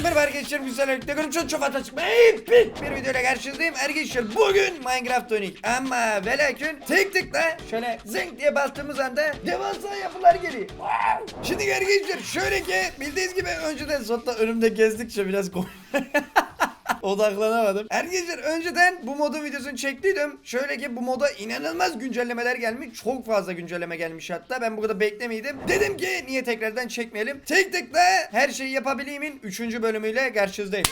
Hepinize merhaba arkadaşlar güzel örneklerim çok çok fantastik epik bir videoyla karşınızdayım. Arkadaşlar bugün Minecraft oynuyoruz ama ve lakin tek tıkla şöyle zınk diye bastığımız anda devasa yapılar geliyor. Şimdi arkadaşlar şöyle ki bildiğiniz gibi önceden sonunda önümde gezdikçe biraz kork- Odaklanamadım. Arkadaşlar önceden bu modun videosunu çektiydim. Şöyle ki bu moda inanılmaz güncellemeler gelmiş. Çok fazla güncelleme gelmiş hatta. Ben bu kadar beklemiyordum. Dedim ki niye tekrardan çekmeyelim. Tek tıkla her şeyi yapabileyim'in 3. bölümüyle karşınızdayım.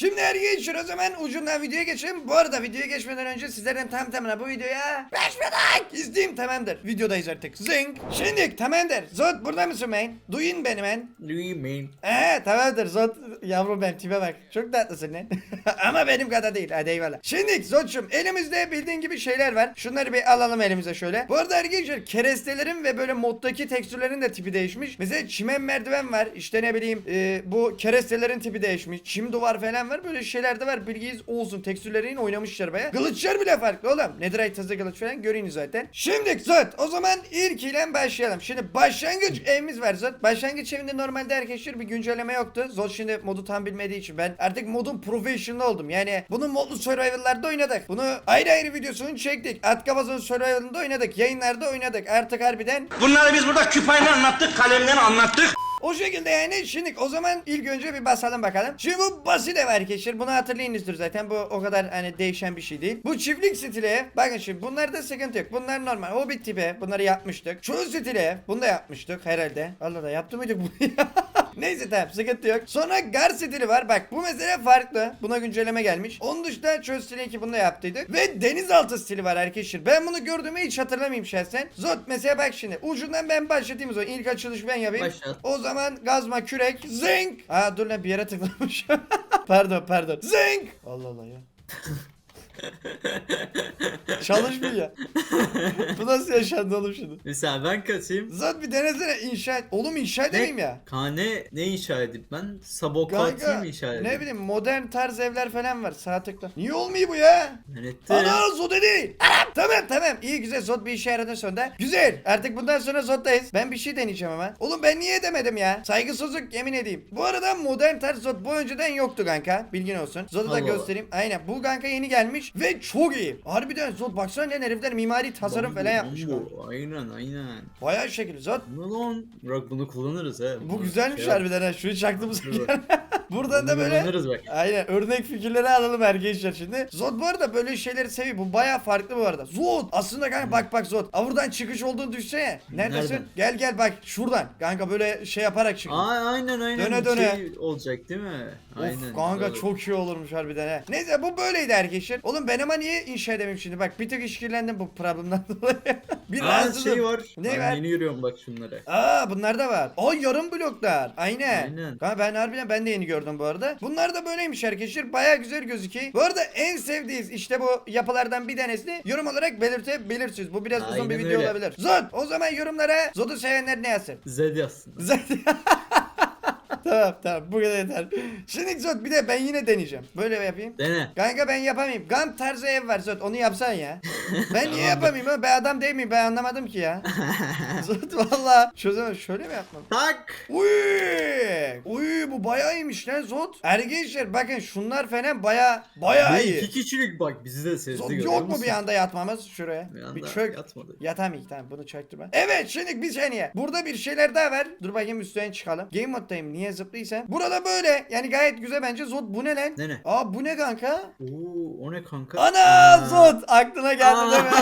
Şimdi arkadaşlar o zaman ucundan videoya geçelim. Bu arada videoya geçmeden önce sizlerden tam tamına bu videoya 5 like isteyeyim tamamdır. Videodayız artık. Zing. Şimdi tamamdır. Zod burada mısın ben? Duyun beni ben. Duymayın. Ee tamamdır Zod yavrum ben tipe bak çok tatlısın lan ama benim kadar değil hadi eyvallah Şimdi Zod'cum elimizde bildiğin gibi şeyler var şunları bir alalım elimize şöyle Bu arada arkadaşlar kerestelerin ve böyle moddaki tekstürlerin de tipi değişmiş Mesela çimen merdiven var işte ne bileyim e, bu kerestelerin tipi değişmiş Çim duvar falan var böyle şeyler de var bilginiz olsun tekstürlerin oynamışlar baya Kılıçlar bile farklı oğlum Netherite hızlı kılıç falan görüyorsunuz zaten Şimdi Zod o zaman ilk ile başlayalım Şimdi başlangıç evimiz var Zod Başlangıç evinde normalde arkadaşlar bir güncelleme yoktu. Zod şimdi modu tam bilmediği için ben artık modun professional oldum. Yani bunu modlu survival'larda oynadık. Bunu ayrı ayrı videosunu çektik. Atkabaz'ın survival'ında oynadık. Yayınlarda oynadık. Artık harbiden Bunları biz burada küpayla anlattık, kalemden anlattık. O şekilde yani şimdi o zaman ilk önce bir basalım bakalım. Şimdi bu basit ev arkadaşlar. Bunu hatırlayınızdır zaten. Bu o kadar hani değişen bir şey değil. Bu çiftlik stili ev. Bakın şimdi bunlarda sıkıntı yok. Bunlar normal. Hobbit tipi. Bunları yapmıştık. Çöl stili ev. Bunu da yapmıştık herhalde. Allah da yaptı mıydık bunu ya? Neyse tamam sıkıntı yok. Sonra gar stili var. Bak bu mesela farklı. Buna güncelleme gelmiş. Onun dışında çöl stili 2 bunu da yaptıydık. Ve denizaltı stili var arkadaşlar. Ben bunu gördüğümü hiç hatırlamayayım şahsen. Zot mesela bak şimdi. Ucundan ben başlatayım zaman. İlk açılış ben yapayım. Başlat. O zaman gazma kürek zing. Aa dur lan bir yere tıklamış. pardon pardon. Zing. Allah Allah ya. Çalışmıyor ya. Bu nasıl yaşandı oğlum şimdi? Mesela ben kaçayım. Zat bir denesene inşa et. Oğlum inşa edeyim ya. Kane ne inşa edip ben? Sabokati Kanka mi inşa edeyim? ne bileyim modern tarz evler falan var sağ tıkla. Niye olmuyor bu ya? Yönetti. Ana Zod değil. Anam, tamam tamam iyi güzel Zod bir işe yaradı sonunda. Güzel artık bundan sonra Zod'dayız. Ben bir şey deneyeceğim ama. Oğlum ben niye edemedim ya? Saygısızlık yemin edeyim. Bu arada modern tarz Zod bu önceden yoktu kanka. Bilgin olsun. Zod'u da Allah Allah. göstereyim. Aynen bu kanka yeni gelmiş ve çok iyi. Harbiden Zod baksana lan herifler mimari tasarım falan yapmış. kanka. Bu, Aynen aynen. Bayağı şekil Zod. Ne lan? Bırak bunu kullanırız he. Bu güzelmiş Şey harbiden ha. Şunu çaktığımız Dur. Buradan da böyle bak. Aynen örnek fikirleri alalım arkadaşlar şimdi. Zod bu arada böyle şeyleri seviyor. Bu baya farklı bu arada. Zod aslında kanka bak bak Zod. Aa, buradan çıkış olduğunu düşsene. Neredesin? Nereden? Gel gel bak şuradan. Kanka böyle şey yaparak çık. Aa, aynen aynen. Döne döne. Şey olacak değil mi? Aynen. Of kanka güzel. çok iyi olurmuş harbiden he. Neyse bu böyleydi arkadaşlar. Oğlum ben ama niye inşa edemeyim şimdi? Bak bir tık işkillendim bu problemden dolayı. bir Aa rahatsızım. şey var. Ne ben var? yeni yürüyorum bak şunlara. Aa bunlar da var. Aa yarım bloklar. Aynen. Aynen. Ha ben harbiden ben de yeni gördüm bu arada. Bunlar da böyleymiş arkadaşlar. Baya güzel gözüküyor. Bu arada en sevdiğiniz işte bu yapılardan bir tanesini yorum olarak belirtebilirsiniz. Bu biraz uzun bir Aynen video öyle. olabilir. Zod o zaman yorumlara Zod'u sevenler ne yazsın? Zed yazsın. Zod. tamam tamam bu kadar yeter. Şimdi Zod bir de ben yine deneyeceğim. Böyle yapayım. Dene. Kanka ben yapamayayım. Gam tarzı ev var Zod onu yapsan ya. Ben niye yapamayayım ha? Ben adam değil miyim? Ben anlamadım ki ya. Zod valla. Şöyle, şöyle mi yapmam? Tak. Uy! Uy bu bayağı iyiymiş lan Zod. Arkadaşlar bakın şunlar falan bayağı bayağı iyi. iki kişilik bak bizi de sezdi görüyor yok mu musun? bir anda yatmamız şuraya? Bir Bir, anda çök. yatmadı. Yatamayız tamam bunu çaktırma. Evet şimdi bir saniye. Burada bir şeyler daha var. Dur bakayım üstten çıkalım. Game moddayım niye zıplıysam. Burada böyle yani gayet güzel bence Zod bu ne lan? Ne ne? Aa bu ne kanka? Oo o ne kanka? Ana Aa. Zod aklına geldi Aa. değil mi?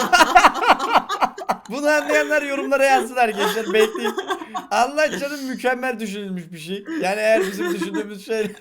Bunu anlayanlar yorumlara yazsın arkadaşlar bekleyin. Allah canım mükemmel düşünülmüş bir şey. Yani eğer bizim düşündüğümüz şey.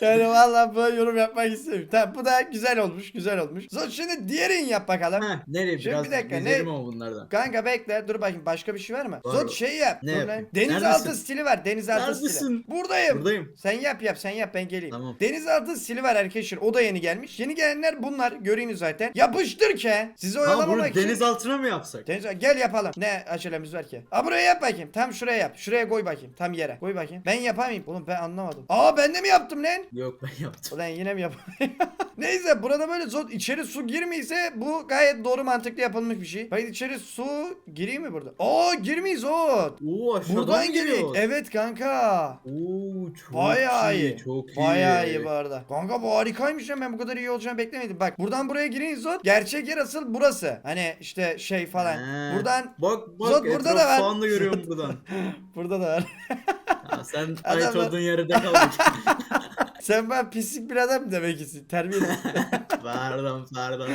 yani vallahi böyle yorum yapmak istemiyorum. Tamam bu da güzel olmuş güzel olmuş. Zod şimdi diğerini yap bakalım. Ha, nereye Şimdi biraz bir dakika, ne- ama bunlardan. Kanka bekle dur bakayım başka bir şey var mı? Var. Zod şey yap. Ne Dur lan. yapayım? Denizaltı Neredesin? stili var denizaltı stili. Neredesin? Buradayım. Buradayım. Sen yap yap sen yap ben geleyim. Tamam. Denizaltı stili var arkadaşlar o da yeni gelmiş. Yeni gelenler bunlar görüyorsunuz zaten. Yapıştır ki sizi Ha bunu oyalamamak için. deniz altına mı yapsak? Deniz gel yapalım. Ne acelemiz var ki? Aa buraya yap bakayım. Tam şuraya yap. Şuraya koy bakayım. Tam yere. Koy bakayım. Ben yapamayayım. Oğlum ben anlamadım. Aa ben de mi yaptım lan? Yok ben yaptım. Ulan yine mi yapayım? Neyse burada böyle zor içeri su girmeyse bu gayet doğru mantıklı yapılmış bir şey. Hayır içeri su gireyim mi burada? Aa girmeyiz Zot. Oo aşağıdan Buradan geliyor. gerek. Evet kanka. Oo çok Bayağı iyi. iyi. Çok iyi. Bayağı iyi bu arada. Kanka bu harikaymış ya ben bu kadar iyi olacağını beklemedim. Bak buradan buraya gireyim Zot. Gerçek yer asıl burası. Hani işte şey falan. He. Buradan Bak bak Zot burada etraf da var. falan da görüyorum buradan. burada da var. Ha, sen Adamlar- ait olduğun yerde kaldın. Sen ben pislik bir adam demek istiyorsun. Terbiyesiz. pardon pardon.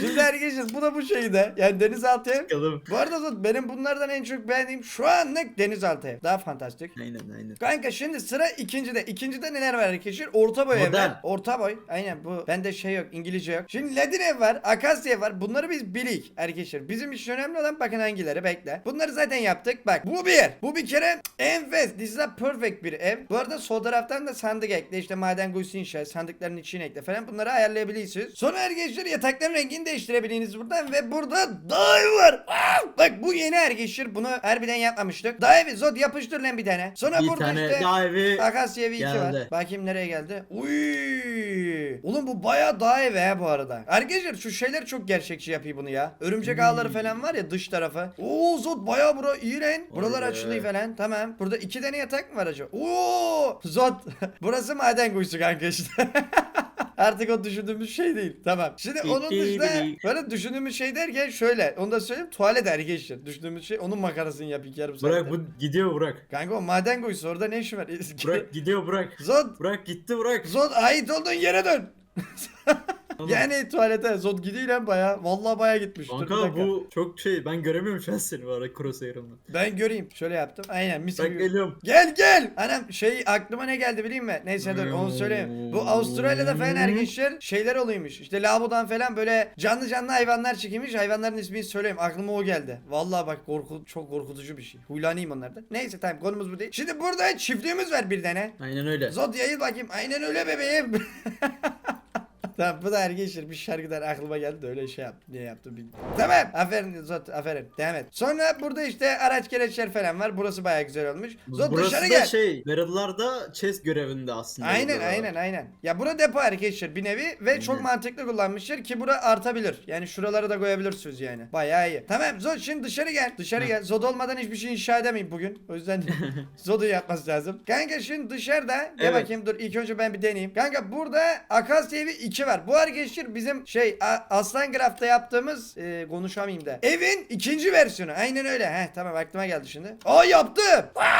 Şimdi arkadaşlar bu da bu şeyde. Yani denizaltı ev. Bakalım. Bu arada Zot benim bunlardan en çok beğendiğim şu anlık denizaltı ev. Daha fantastik. Aynen aynen. Kanka şimdi sıra ikincide. İkincide neler var arkadaşlar? Orta boy Modern. evler. Orta boy. Aynen bu. Bende şey yok. İngilizce yok. Şimdi Ladin ev var. Akasya ev var. Bunları biz bilik arkadaşlar. Bizim için önemli olan bakın hangileri bekle. Bunları zaten yaptık. Bak bu bir. Bu bir kere enfes. This is a perfect bir ev. Bu arada sol taraftan da sandık ekle. İşte maden kuyusu inşa. Sandıkların içine ekle falan. Bunları ayarlayabilirsiniz. Sonra arkadaşlar yatakların rengini değiştirebilirsiniz buradan. Ve burada evi var. Ah! Bak bu yeni arkadaşlar. Bunu harbiden yapmamıştık. Dağ evi. Zod yapıştır lan bir tane. Sonra Bir burada tane işte... evi. Akasya evi 2 var. Geldi. Bakayım nereye geldi. Uy. Oğlum bu bayağı evi he bu arada. Arkadaşlar şu şeyler çok gerçekçi yapıyor bunu ya. Örümcek Hmm. ağları falan var ya dış tarafı. Oo Zod bayağı bura iyi lan. Buralar Vay be. açılıyor falan. Tamam. Burada iki tane yatak mı var acaba? Oo Zod. Burası maden kuyusu kanka işte. Artık o düşündüğümüz şey değil. Tamam. Şimdi onun dışında böyle düşündüğümüz şey derken şöyle. Onu da söyleyeyim. Tuvalet arkadaşlar. Düşündüğümüz şey onun makarasını yapayım yarım saatte. Bırak bu gidiyor bırak. Kanka o maden kuyusu orada ne işi var? Bırak gidiyor bırak. Zod Bırak gitti bırak. Zod ait olduğun yere dön. Yani tuvalete Zod gidiyor lan baya. Vallahi baya gitmiş. Kanka bu çok şey ben göremiyorum şu an seni arada crosshair'ımla. Ben göreyim. Şöyle yaptım. Aynen mis gibi. geliyorum. Gel gel. Anam şey aklıma ne geldi bileyim mi? Neyse dur onu söyleyeyim. Bu Avustralya'da falan arkadaşlar şeyler oluyormuş. İşte lavabodan falan böyle canlı canlı hayvanlar çekilmiş. Hayvanların ismini söyleyeyim. Aklıma o geldi. Vallahi bak korku çok korkutucu bir şey. Huylanayım onlardan. Neyse tamam konumuz bu değil. Şimdi burada çiftliğimiz var bir tane. Aynen öyle. Zod yayıl bakayım. Aynen öyle bebeğim. tamam bu da arkadaşlar bir şarkıdan aklıma geldi de öyle şey yaptım. Niye yaptım bilmiyorum. Tamam. Aferin Zod aferin. Devam et. Sonra burada işte araç gereçler falan var. Burası baya güzel olmuş. Zod Burası dışarı da gel. şey Barrel'larda chest görevinde aslında. Aynen burada. aynen aynen. Ya bura depo arkadaşlar bir nevi ve çok mantıklı kullanmışlar ki bura artabilir. Yani şuraları da koyabilirsiniz yani. Bayağı iyi. Tamam Zod şimdi dışarı gel. Dışarı gel. Zod olmadan hiçbir şey inşa edemeyim bugün. O yüzden Zod'u yapması lazım. Kanka şimdi dışarıda gel Evet. bakayım dur ilk önce ben bir deneyeyim. Kanka burada Akasya evi 2 var. Bu arkadaşlar bizim şey Aslan Craft'ta yaptığımız e, konuşamayayım da. Evin ikinci versiyonu. Aynen öyle. Heh tamam aklıma geldi şimdi. Aa yaptım.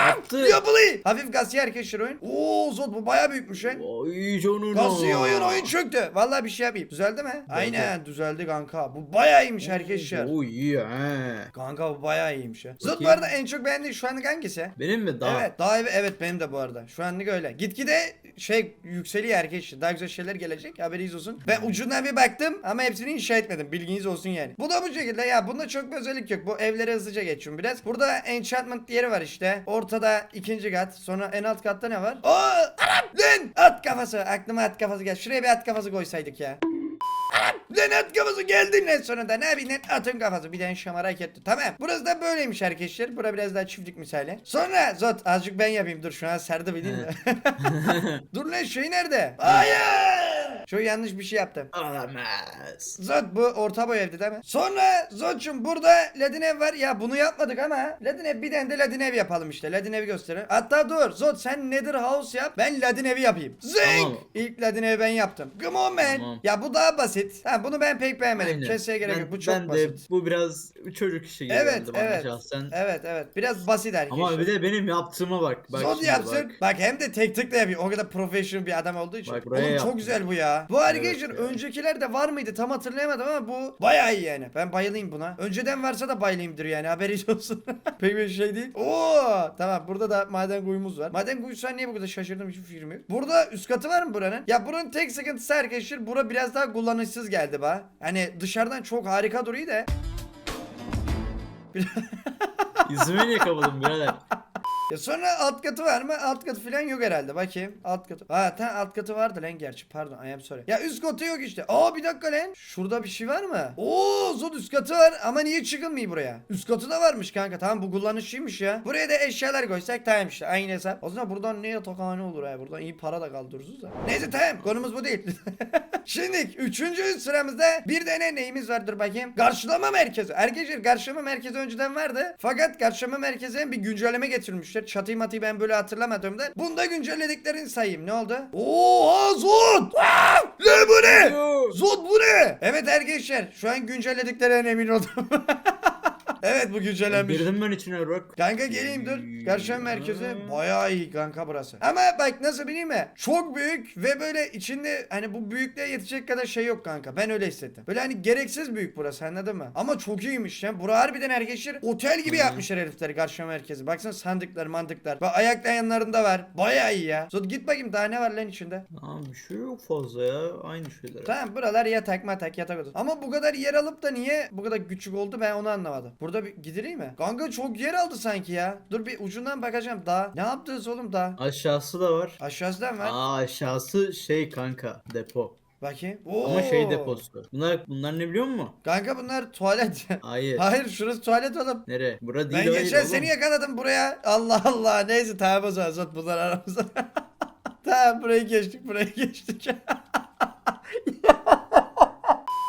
Yaptı. Yapılıyor. Hafif gasiye arkadaşlar oyun. Oo Zod bu bayağı büyükmüş he. Oy canına. Gasiye oyun oyun çöktü. Vallahi bir şey yapayım. Düzeldi mi? Aynen düzeldi kanka. Bu bayağı iyiymiş arkadaşlar. Oo iyi he. Kanka bu bayağı iyiymiş ya. Zod bu arada en çok beğendiğin şu anlık hangisi? Benim mi daha? Evet daha evi evet benim de bu arada. Şu anlık öyle. Gitgide şey yükseliyor arkadaşlar. Daha güzel şeyler gelecek. Haberiniz olsun. Ben ucundan bir baktım ama hepsini inşa etmedim. Bilginiz olsun yani. Bu da bu şekilde ya. Bunda çok bir özellik yok. Bu evlere hızlıca geçiyorum biraz. Burada enchantment yeri var işte. Ortada ikinci kat. Sonra en alt katta ne var? Oo! Anam! Lan! At kafası. Aklıma at kafası gel. Şuraya bir at kafası koysaydık ya. Lan at kafası geldi lan sonunda. Ne lan? Atın kafası. Bir tane şamarak etti. Tamam. Burası da böyleymiş arkadaşlar. Bura biraz daha çiftlik misali. Sonra Zot azıcık ben yapayım. Dur şu an sardı bileyim mi? Dur lan şey nerede? Hayır. Şu yanlış bir şey yaptım. Olamaz. Zot bu orta boy evde değil mi? Sonra Zot'cum burada ladin ev var. Ya bunu yapmadık ama ladin ev bir tane de ladin ev yapalım işte. Ladin evi gösterin. Hatta dur Zot sen Nether House yap. Ben ladin evi yapayım. Zing! Tamam. İlk ladin evi ben yaptım. Come on man. Tamam. Ya bu daha basit. Ha, bunu ben pek beğenmedim. Aynen. Kesmeye gerek yok. Bu çok ben basit. de bu biraz çocuk işi gibi Evet geldi evet. şahsen. Evet evet. Biraz basit arkadaşlar. Ama bir de benim yaptığıma bak. bak Zod yapsın. Bak. Bak. hem de tek tıkla yapıyor. O kadar professional bir adam olduğu için. Bak Oğlum çok güzel bu ya. Bu arkadaşlar ya. öncekilerde var mıydı tam hatırlayamadım ama bu bayağı iyi yani. Ben bayılayım buna. Önceden varsa da bayılayımdır yani haberiniz olsun. Pek bir şey değil. Oo tamam burada da maden kuyumuz var. Maden kuyusu niye bu kadar şaşırdım hiçbir fikrim yok. Burada üst katı var mı buranın? Ya buranın tek sıkıntısı arkadaşlar bura biraz daha kullanışsız geldi bana. Hani dışarıdan çok harika duruyor da. Yüzüme niye kapadın birader? Ya sonra alt katı var mı? Alt katı falan yok herhalde. Bakayım. Alt katı. Ha tamam alt katı vardı lan gerçi. Pardon I am sorry. Ya üst katı yok işte. Aa bir dakika lan. Şurada bir şey var mı? Oo zor üst katı var ama niye çıkılmıyor buraya? Üst katı da varmış kanka. Tamam bu kullanışlıymış ya. Buraya da eşyalar koysak tamam işte. Aynı hesap. O zaman buradan ne yatakhane olur ha. Buradan iyi para da kaldırırız da. Neyse tamam. Konumuz bu değil. Şimdi üçüncü sıramızda bir tane neyimiz vardır bakayım. Karşılama merkezi. Arkadaşlar karşılama merkezi önceden vardı. Fakat karşılama merkezine bir güncelleme getirmişler. Çatıyı matıyı ben böyle hatırlamadığımdan. Bunda güncellediklerini sayayım. Ne oldu? Oha Zod! Aa! Ne bu ne? Zod bu ne? Evet arkadaşlar şu an güncellediklerine emin oldum. evet bu güncellenmiş. Girdim ben içine bak. Kanka geleyim dur. Karşıya merkezi bayağı iyi kanka burası. Ama bak nasıl bileyim mi? Çok büyük ve böyle içinde hani bu büyüklüğe yetecek kadar şey yok kanka. Ben öyle hissettim. Böyle hani gereksiz büyük burası anladın mı? Ama çok iyiymiş ya. Bura harbiden arkadaşlar otel gibi yapmışlar herifleri karşıya merkezi. Baksana sandıklar mandıklar. Bak ayak yanlarında var. Bayağı iyi ya. Zot git bakayım daha ne var lan içinde? Aa, bir şey yok fazla ya. Aynı şeyler. Tamam buralar yatak matak yatak odası. Ama bu kadar yer alıp da niye bu kadar küçük oldu ben onu anlamadım. Burada bir gidileyim mi? Kanka çok yer aldı sanki ya. Dur bir ucundan bakacağım daha. Ne yaptınız oğlum daha? Aşağısı da var. Aşağıdan var. Aa aşağısı şey kanka depo. Bakayım. Ama şey Oo. deposu. Bunlar bunlar ne biliyor musun? Kanka bunlar tuvalet. Hayır. Hayır şurası tuvalet oğlum. Nere? Bura değil Ben hayır geçen oğlum. seni yakaladım buraya. Allah Allah. Neyse tamam o zaman zot bunlar aramızda. tamam burayı geçtik burayı geçtik.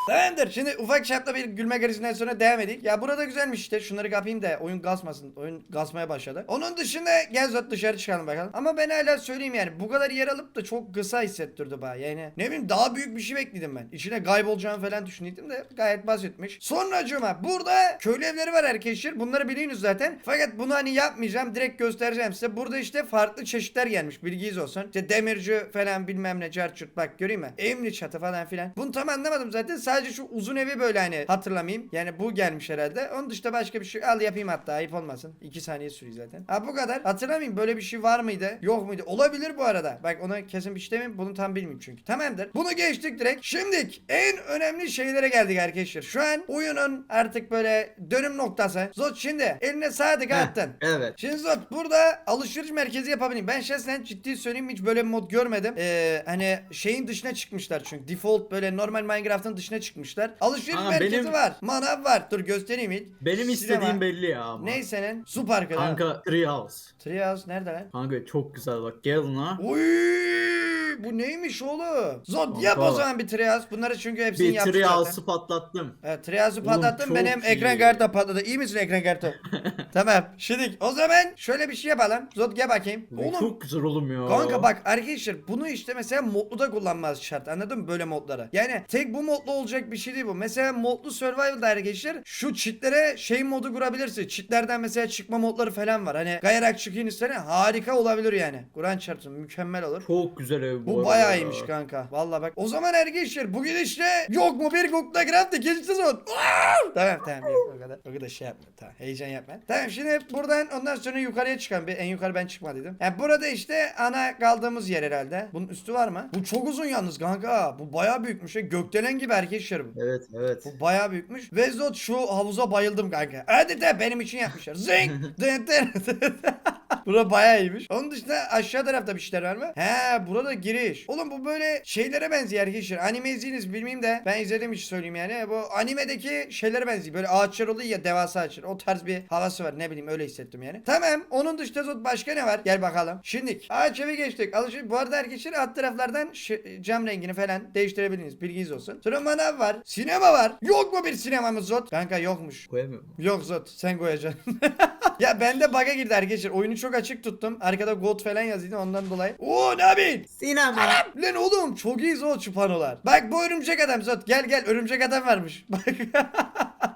Tamamdır. Şimdi ufak çapta bir gülme krizinden sonra devam edik. Ya burada güzelmiş işte. Şunları kapayım da oyun kasmasın. Oyun kasmaya başladı. Onun dışında gel zot dışarı çıkalım bakalım. Ama ben hala söyleyeyim yani bu kadar yer alıp da çok kısa hissettirdi bana. Yani ne bileyim daha büyük bir şey bekledim ben. İçine kaybolacağını falan düşündüm de gayet basitmiş. Sonra cuma burada köylü evleri var arkadaşlar. Bunları biliyorsunuz zaten. Fakat bunu hani yapmayacağım. Direkt göstereceğim size. Burada işte farklı çeşitler gelmiş. Bilginiz olsun. İşte demirci falan bilmem ne carçurt bak göreyim mi? Emri çatı falan filan. Bunu tam anlamadım zaten. Sadece şu uzun evi böyle hani hatırlamayayım. Yani bu gelmiş herhalde. Onun dışında başka bir şey al yapayım hatta ayıp olmasın. 2 saniye sürüyor zaten. Ha bu kadar. Hatırlamayayım böyle bir şey var mıydı? Yok muydu? Olabilir bu arada. Bak ona kesin bir şey demeyeyim. Bunu tam bilmiyorum çünkü. Tamamdır. Bunu geçtik direkt. Şimdilik en önemli şeylere geldik arkadaşlar. Şu an oyunun artık böyle dönüm noktası. Zot şimdi eline sadık attın. Evet. Şimdi Zot burada alışveriş merkezi yapabileyim. Ben şahsen ciddi söyleyeyim hiç böyle bir mod görmedim. Ee, hani şeyin dışına çıkmışlar çünkü. Default böyle normal Minecraft'ın dışına çıkmışlar. Alışveriş Aa, merkezi benim- var. Manav var. Dur göstereyim ilk. Benim Sinema. istediğim belli ya ama. Ney senin? Su parkı. Kanka. Kanka Treehouse. Treehouse nerede lan? Kanka çok güzel bak gel lan. Uy, bu neymiş oğlum? Kanka. yap o zaman bir Treehouse. Bunları çünkü hepsini Bir yaptık zaten. Treehouse'u patlattım. Evet Oğlum, patlattım çok benim iyi. ekran kartı da patladı. İyi misin ekran kartı? tamam. Şimdi o zaman şöyle bir şey yapalım. Zot gel bakayım. Oğlum Çok güzel oğlum ya. Kanka bak arkadaşlar bunu işte mesela modlu da kullanmaz şart anladın mı böyle modları. Yani tek bu modlu olacak bir şey değil bu. Mesela modlu survival'da arkadaşlar şu çitlere şey modu kurabilirsin. Çitlerden mesela çıkma modları falan var. Hani kayarak çıkayım istene harika olabilir yani. Kur'an çarpsın mükemmel olur. Çok güzel ev bu Bu bayağı ya. iyiymiş kanka. Vallahi bak. O zaman arkadaşlar bugün işte yok mu bir Google ikinci sezon. Aa! tamam tamam yok o kadar. O kadar şey yapma. Tamam heyecan yapma. Tamam şimdi buradan ondan sonra yukarıya çıkan bir en yukarı ben çıkmadıydım. Yani burada işte ana kaldığımız yer herhalde. Bunun üstü var mı? Bu çok uzun yalnız kanka. Bu bayağı büyükmüş. Gökdelen gibi arkadaşlar bu. Evet evet. Bu bayağı büyükmüş. Ve Zot şu havuza bayıldım kanka. Adeta benim için yapmışlar. Zing! Dın dın dın. Bura bayağı iyiymiş. Onun dışında aşağı tarafta bir şeyler var mı? He burada giriş. Oğlum bu böyle şeylere benziyor arkadaşlar. Anime izleyiniz bilmeyeyim de ben izledim hiç söyleyeyim yani. Bu animedeki şeylere benziyor. Böyle ağaçlar oluyor ya devasa ağaçlar. O tarz bir havası var ne bileyim öyle hissettim yani. Tamam onun dışında Zot başka ne var? Gel bakalım. Şimdilik ağaç evi geçtik. Alışveriş. Bu arada arkadaşlar alt taraflardan cam rengini falan değiştirebilirsiniz. Bilginiz olsun. Sonra manav var. Sinema var. Yok mu bir sinemamız Zot? Kanka yokmuş. Koyamıyorum. Yok Zot sen koyacaksın. ya bende bug'a girdi arkadaşlar. Oyunu çok açık tuttum. Arkada God falan yazıyordu ondan dolayı. Oo ne yapayım? Sinema. Lan oğlum çok iyi Zot şu panolar. Bak bu örümcek adam Zot. Gel gel örümcek adam varmış. Bak.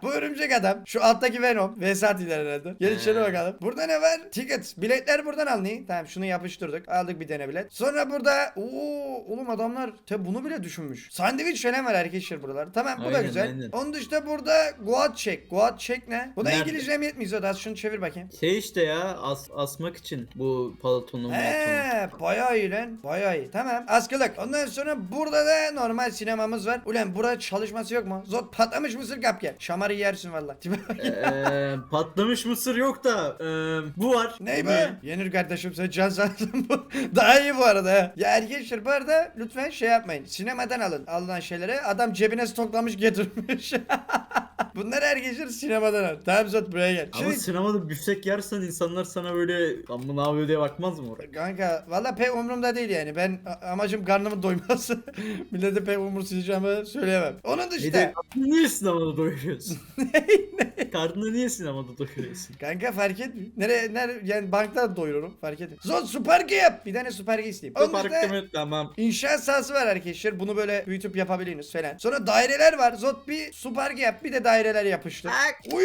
bu örümcek adam. Şu alttaki Venom. Vesatiler herhalde. Gel içeri bakalım. Burada ne var? Ticket. Biletler buradan alınıyor. Tamam şunu yapıştırdık. Aldık bir tane bilet. Sonra burada ooo oğlum adamlar te bunu bile düşünmüş. Sandviç falan var arkadaşlar buralar. Tamam bu da Aynen, güzel. aynen. Onun dışında burada Goat check. Goat check ne? Bu da Nerede? İngilizce mi yetmiyor? Az şunu çevir bakayım. Şey işte ya as asmak için bu palatonu malatonu. He, bayağı iyi lan. Bayağı iyi. Tamam. Askılık. Ondan sonra burada da normal sinemamız var. Ulan burada çalışması yok mu? Zot patlamış mısır kap gel. Şamar bunları yersin valla. Eee patlamış mısır yok da eee, bu var. Ney be? Yenir kardeşim sen can sağlığın bu. Daha iyi bu arada ha. Ya arkadaşlar bu arada lütfen şey yapmayın. Sinemadan alın alınan şeyleri. Adam cebine stoklamış getirmiş. Bunları arkadaşlar sinemadan al. Tamam Zot buraya gel. Ama Şimdi- sinemada büftek yersen insanlar sana böyle amma ne yapıyor diye bakmaz mı oraya? Kanka valla pek umurumda değil yani. Ben a- amacım karnımın doyması. Millete pek umursayacağımı söyleyemem. Onun Bir dışında de karnını niye sinemada doyuruyorsun? Karnını niye sinemada doyuruyorsun? Kanka fark etmiyor. Nereye, nere, yani bankta doyururum fark etmiyor. Zot süperge yap. Bir tane süperge isteyeyim. Onun dışında demet tamam. inşaat sahası var arkadaşlar. Bunu böyle büyütüp yapabilirsiniz falan. Sonra daireler var. Zot bir süperge yap. Bir de daireler yapıştır. Bak. Uy!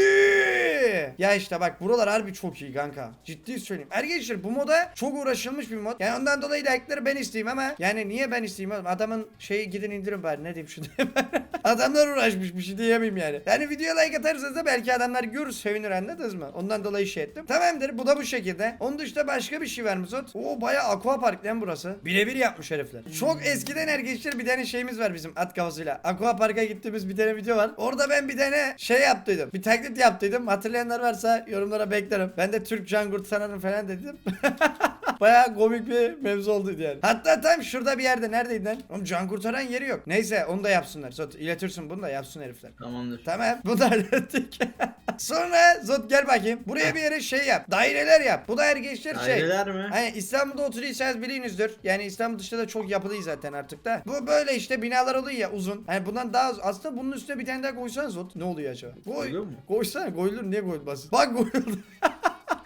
Ya işte bak buralar harbi çok iyi kanka. Ciddi söyleyeyim. Arkadaşlar bu moda çok uğraşılmış bir mod. Yani ondan dolayı like'ları ben isteyeyim ama yani niye ben isteyeyim oğlum? Adamın şeyi gidin indirin bari ne diyeyim şunu. Adamlar uğraşmış bir şey diyemeyim yani. Yani videoya like atarsanız da belki adamlar görür sevinir anladınız mı? Ondan dolayı şey ettim. Tamamdır bu da bu şekilde. Onun dışında başka bir şey var mı Zot? Oo baya aqua park lan burası. Birebir yapmış herifler. Çok eskiden arkadaşlar bir tane şeyimiz var bizim at kafasıyla. Aqua parka gittiğimiz bir tane video var. Orada ben bir tane şey yaptıydım. Bir taklit yaptıydım. Hatırlayanlar varsa yorumlara beklerim. Ben de Türk Cangurt sanırım falan dedim. Baya komik bir mevzu oldu yani. Hatta tam şurada bir yerde neredeydi lan? Oğlum can kurtaran yeri yok. Neyse onu da yapsınlar. Zot iletirsin bunu da yapsın herifler. Tamamdır. Tamam bunu da hallettik. Sonra Zot gel bakayım. Buraya bir yere şey yap. Daireler yap. Bu da her gençler şey. Daireler mi? Hani İstanbul'da oturuyorsanız biliyorsunuzdur. Yani İstanbul dışında da çok yapılıyor zaten artık da. Bu böyle işte binalar oluyor ya uzun. Hani bundan daha az. Aslında bunun üstüne bir tane daha koysanız Zot ne oluyor acaba? Koy. Koysana koyulur niye koyulmasın? Bak koyuldu.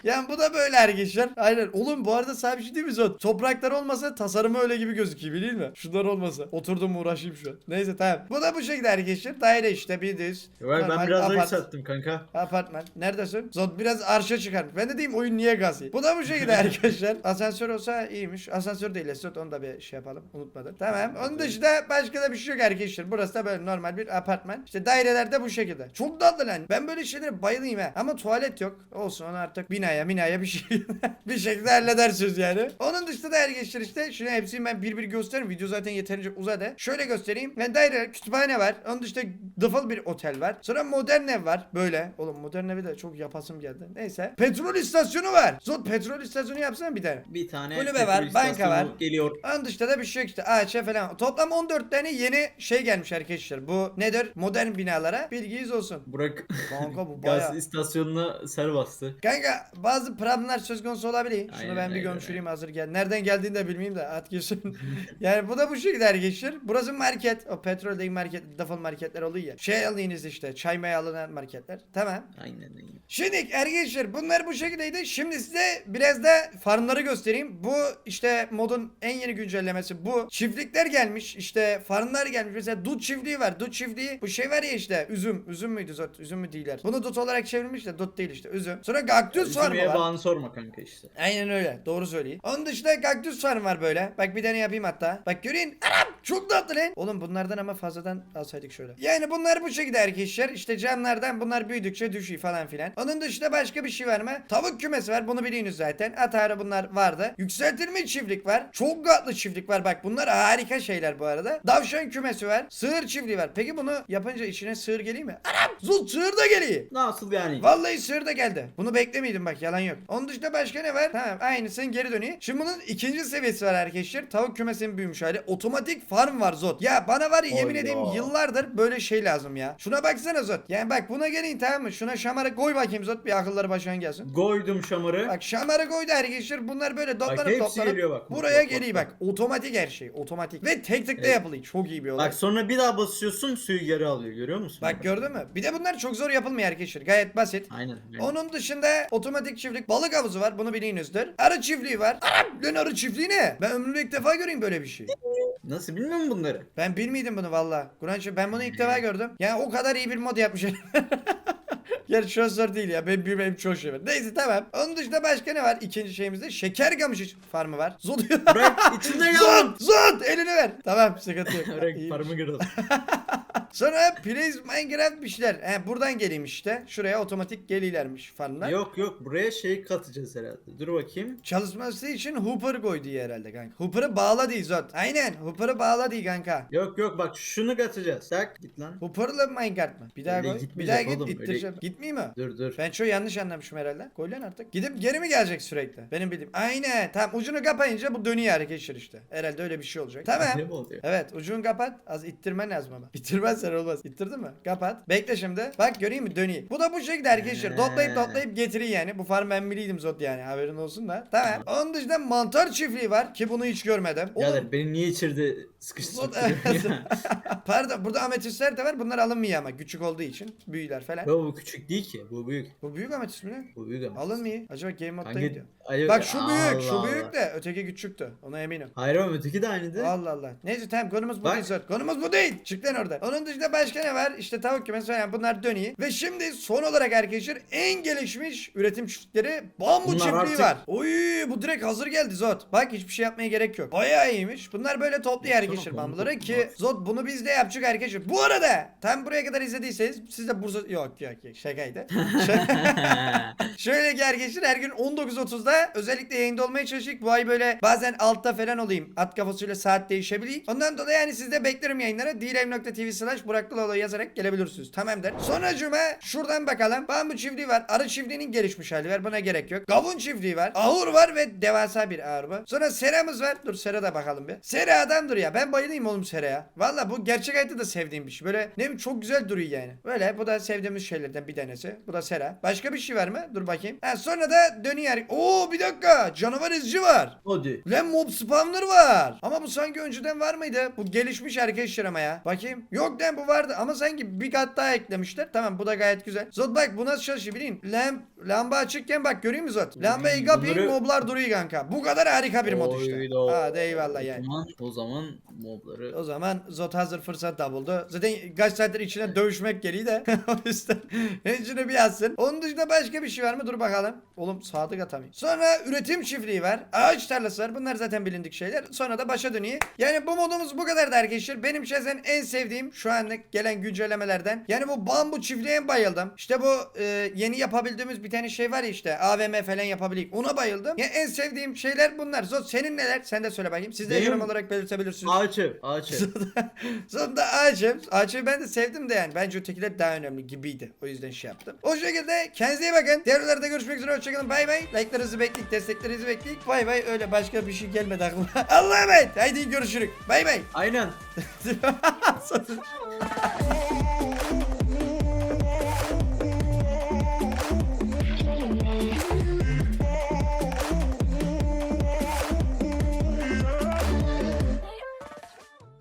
Yani bu da böyle arkadaşlar. Aynen. Oğlum bu arada sana bir şey değil mi Zot? Topraklar olmasa tasarımı öyle gibi gözüküyor biliyor musun? Şunlar olmasa. Oturdum uğraşayım şu an. Neyse tamam. Bu da bu şekilde arkadaşlar. Daire işte bildiğiniz. Yok, ben Normal biraz daha apart- yükselttim kanka. Apartman. Neredesin? Zot biraz arşa çıkarmış. Ben de diyeyim oyun niye gaz yiyor? Bu da bu şekilde arkadaşlar. Asansör olsa iyiymiş. Asansör değil Zot onu da bir şey yapalım. Unutmadım. Tamam. Onun dışında başka da bir şey yok arkadaşlar. Burası da böyle normal bir apartman. İşte daireler de bu şekilde. Çok tatlı lan. Ben böyle şeylere bayılayım ha. Ama tuvalet yok. Olsun onu artık binaya binaya bir şey bir şekilde halledersiniz yani. Onun dışında da arkadaşlar işte şunu hepsini ben bir bir gösteririm. Video zaten yeterince uzadı. Şöyle göstereyim. Ben daire kütüphane var. Onun dışında dıfıl bir otel var. Sonra modern ev var. Böyle. Oğlum modern evi de çok yapasım geldi. Neyse. Petrol istasyonu var. Zot petrol istasyonu yapsana bir tane. Bir tane Kulübe var, banka var. Geliyor. Onun dışında da bir şey yok işte. AÇ falan. Toplam 14 tane yeni şey gelmiş arkadaşlar. Bu nedir? Modern binalara. Bilginiz olsun. Burak Kanka bu gaz baya. istasyonuna ser bastı. Kanka bazı problemler söz konusu olabilir. Şunu Aynen ben bir öyle. gömüşüreyim hazır gel. Nereden geldiğini de bilmeyeyim de at geçsin. yani bu da bu şekilde arkadaşlar. Burası market. O petrol değil market, defol marketler oluyor ya. Şey alıyorsunuz işte. Çay maya alınan marketler. Tamam. Aynen öyle. Şimdi arkadaşlar bunlar bu şekildeydi. Şimdi size biraz da farmları göstereyim. Bu işte modun en yeni güncellemesi bu. Çiftlikler gelmiş. işte farmlar gelmiş. Mesela dut çiftliği var. Dut çiftliği bu şey var ya işte üzüm. Üzüm müydü zot? Üzüm mü değiller? Bunu dut olarak çevrilmiş de dut değil işte üzüm. Sonra kaktüs farmı Üzümeye var. bağını sorma kanka işte. Aynen öyle. Doğru söyleyeyim. Onun dışında kaktüs farm var böyle. Bak bir tane yapayım hatta. Bak görün. Anam çok tatlı lan. Oğlum bunlardan ama fazladan alsaydık şöyle. Yani bunlar bu şekilde arkadaşlar. İşte camlardan bunlar büyüdükçe düşüyor falan filan. Onun dışında başka bir şey var mı? Tavuk kümesi var. Bunu biliyorsunuz zaten. Atara bunlar vardı. Yükseltilmiş çiftlik var. Çok katlı çiftlik var. Bak bunlar harika şeyler bu arada. Davşan kümesi var. Sığır çiftliği var. Peki bunu yapınca içine sığır geliyor mi? Anam zul sığır da geliyor. Nasıl yani? Vallahi sığır da geldi. Bunu beklemiyordum bak yalan yok. Onun dışında başka ne var? Tamam aynısının geri dönüyor. Şimdi bunun ikinci seviyesi var arkadaşlar. Tavuk kümesinin büyümüş hali. Otomatik farm var Zot. Ya bana var ya yemin edeyim yıllardır böyle şey lazım ya. Şuna baksana Zot. Yani bak buna gelin tamam mı? Şuna şamarı koy bakayım Zot. Bir akılları başına gelsin. Koydum şamarı. Bak şamarı koydu arkadaşlar. Bunlar böyle toplanıp hepsi toplanıp geliyor bak. buraya Bak, bak, geliyor bak. bak. Otomatik her şey. Otomatik. Ve tek tıkla Evet. yapılıyor. Çok iyi bir olay. Bak sonra bir daha basıyorsun suyu geri alıyor görüyor musun? Bak gördün mü? Bir de bunlar çok zor yapılmıyor arkadaşlar. Gayet basit. Aynen. aynen. Onun dışında otomatik çiftlik balık havuzu var. Bunu biliyorsunuzdur. Arı çiftliği var. Arap lan arı çiftliği ne? Ben ömrümde ilk defa göreyim böyle bir şey. Nasıl bilmiyor musun bunları? Ben bilmiyordum bunu valla. Kur'an ben bunu ilk defa gördüm. Yani o kadar iyi bir mod yapmış. Gerçi zor değil ya. Ben bilmem çok şey var. Neyse tamam. Onun dışında başka ne var? İkinci şeyimizde şeker kamışı farmı var. Zod. Bırak içinde kaldım. Zod! Zod! Elini ver. Tamam sıkıntı yok. Bırak parımı kırdım. Sonra Please Minecraft bir şeyler. He, buradan geleyim işte. Şuraya otomatik gelilermiş falan. Yok yok buraya şey katacağız herhalde. Dur bakayım. Çalışması için Hooper koy diye herhalde kanka. Hooper'ı bağla diye zot. Aynen Hooper'ı bağla diye kanka. Yok yok bak şunu katacağız. Tak git lan. Hooper'la Minecraft mı? Bir daha Öyle koy. Bir gitmeyecek daha git oğlum, öyle- ittireceğim. Gitmeyeyim mi? Dur dur. Ben çok yanlış anlamışım herhalde. Koy lan artık. Gidip geri mi gelecek sürekli? Benim bildiğim. Aynen. Tamam ucunu kapayınca bu dönüyor arkadaşlar işte. Herhalde öyle bir şey olacak. Tamam. Ne mi oluyor? Evet ucunu kapat. Az ittirmen lazım ama. İttirmezsen olmaz. İttirdin mi? Kapat. Bekle şimdi. Bak göreyim mi? Döneyim. Bu da bu şekilde arkadaşlar. He. Toplayıp toplayıp getiriyor yani. Bu farm ben biliydim zot yani. Haberin olsun da. Tamam. Onun dışında mantar çiftliği var ki bunu hiç görmedim. Oğlum, Birader beni niye sıkıştırıp duruyorsun ya? Pardon burada ametistler de var. Bunlar alınmıyor ama küçük olduğu için. Büyüler falan. Yo bu küçük değil ki. Bu büyük. Bu büyük ametist mi ne? Bu büyük ama. Alınmıyor. Acaba game modda Hangi- gidiyor. Ay- Bak şu büyük, Allah şu Allah. büyük de öteki küçüktü. Ona eminim. Hayır ama öteki de aynıydı. Allah Allah. Neyse tamam konumuz bu Bak. değil. Konumuz bu değil. Çık lan oradan. Onun dışında başka ne var? İşte tavuk kümesi falan bunlar dönüyor. Ve şimdi son olarak arkadaşlar en gelişmiş üretim çiftlikleri bambu Bunlar çiftliği artık- var. Oy bu direkt hazır geldi Zot. Bak hiçbir şey yapmaya gerek yok. Bayağı iyiymiş. Bunlar böyle topluyor Baksana, arkadaşlar bambu bambuları ki var. Zot bunu biz de yapacak arkadaşlar. Bu arada tam buraya kadar izlediyseniz siz de Bursa... Yok yok yok şakaydı. Şöyle ki arkadaşlar her gün 19.30'da özellikle yayında olmaya çalıştık. Bu ay böyle bazen altta falan olayım. At kafasıyla saat değişebiliyor. Ondan dolayı yani siz de beklerim yayınlara. dilem.tv slash Burak Kulalı yazarak gelebilirsiniz. Tamam der. Sonra cuma şuradan bakalım. Bambu çiftliği var. Arı çiftliğinin gelişmiş hali var. Buna gerek yok. Gavun çiftliği var. Ahur var ve devasa bir ahur var. Sonra seramız var. Dur sera da bakalım bir. Sera adamdır ya. Ben bayılayım oğlum seraya. Valla bu gerçek hayatta da sevdiğim bir şey. Böyle ne bileyim çok güzel duruyor yani. Böyle bu da sevdiğimiz şeylerden bir tanesi. Bu da sera. Başka bir şey var mı? Dur bakayım. Ha, sonra da dönüyor. Oo bir dakika. Canavar izci var. Hadi. Lan mob spawner var. Ama bu sanki önceden var mıydı? Bu gelişmiş arkadaşlar ama ya. Bakayım. Yok lan bu vardı ama sanki bir kat daha eklemişler. Tamam bu da gayet güzel. Zot bak bu nasıl çalışıyor bileyim. Lamp, lamba açıkken bak görüyor musun Zot? Lambayı kapayım Bunları- moblar duruyor kanka. Bu kadar harika bir mod işte. Hadi eyvallah yani. O zaman, o zaman mobları O zaman Zot hazır fırsat da buldu. Zaten kaç saattir içine dövüşmek geliyor de. o yüzden içine bir yazsın. Onun dışında başka bir şey var mı? Dur bakalım. Oğlum sadık atamıyor. Sonra üretim çiftliği var. Ağaç tarlası var. Bunlar zaten bilindik şeyler. Sonra da başa dönüyor. Yani bu modumuz bu kadar da arkadaşlar. Benim şahsen en sevdiğim şu anlık gelen güncellemelerden. Yani bu bambu çiftliğe bayıldım. İşte bu e, yeni yapabildiğimiz bir tane şey var ya işte. AVM falan yapabilik. Ona bayıldım. Ya en sevdiğim şeyler bunlar. Zot senin neler? Sen de söyle bakayım. Siz de Benim- yorum olarak belirtebilirsiniz. ağaç ev, ağaç ev. Sonunda ağacım. Ağacı ben de sevdim de yani. Bence ötekiler daha önemli gibiydi. O yüzden şey yaptım. O şekilde kendinize iyi bakın. Diğer videolarda görüşmek üzere. Hoşçakalın. Bay bay. Like'larınızı bekleyik. Desteklerinizi bekleyik. Bay bay. Öyle başka bir şey gelmedi aklıma. Allah'a emanet. Haydi görüşürük. Bay bay. Aynen.